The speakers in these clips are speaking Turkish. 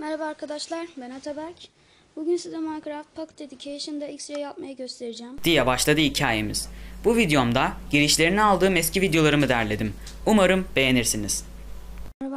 Merhaba arkadaşlar, ben Ataberk. Bugün size Minecraft Pocket Education'da X-Ray yapmayı göstereceğim. diye başladı hikayemiz. Bu videomda girişlerini aldığım eski videolarımı derledim. Umarım beğenirsiniz.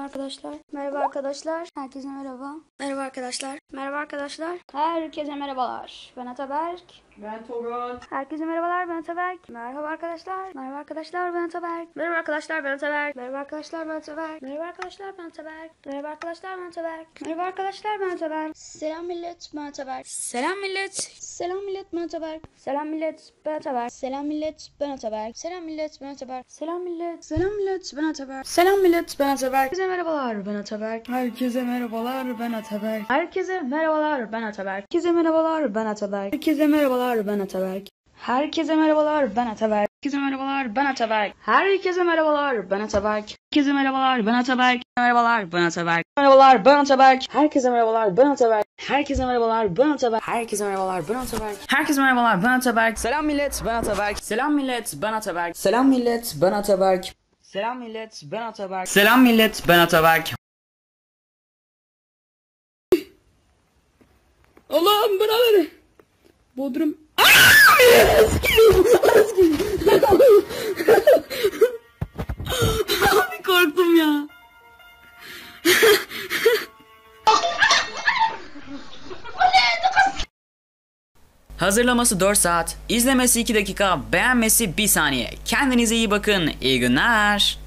Merhaba arkadaşlar. Merhaba arkadaşlar. Herkese merhaba. Merhaba arkadaşlar. Merhaba arkadaşlar. Herkese merhabalar. Ben Ataberk. Ben Toron. Herkese merhabalar ben Ataberk. Merhaba arkadaşlar. Merhaba arkadaşlar ben Ataberk. Merhaba arkadaşlar ben Ataberk. Merhaba arkadaşlar ben Ataberk. Merhaba arkadaşlar ben Ataberk. Merhaba arkadaşlar ben Ataberk. Merhaba arkadaşlar ben Ataberk. Selam millet ben Ataberk. Selam millet. Selam millet ben Ataberk. Selam millet ben Ataberk. Selam millet ben Ataberk. Selam millet ben Ataberk. Selam millet. Selam millet ben Ataberk. Selam millet ben Ataberk. Merhabalar ben Ataberk. Herkese merhabalar ben Ataberk. Herkese merhabalar ben Ataberk. Herkese merhabalar ben Ataberk. Herkese merhabalar ben Ataberk. Herkese merhabalar ben Ataberk. Herkese merhabalar ben Ataberk. Herkese merhabalar ben Ataberk. Herkese merhabalar ben Ataberk. Merhabalar ben Ataberk. Merhabalar ben Ataberk. Herkese merhabalar ben Ataberk. Herkese merhabalar ben Ataberk. Herkese merhabalar ben Ataberk. Herkese merhabalar ben Ataberk. Selam millet ben Ataberk. Selam millet ben Ataberk. Selam millet ben Ataberk. Selam millet ben Ataberk. Selam millet ben Ataberk. Allah'ım beraber. Bodrum. Abi korktum ya. Hazırlaması 4 saat, izlemesi 2 dakika, beğenmesi 1 saniye. Kendinize iyi bakın. İyi günler.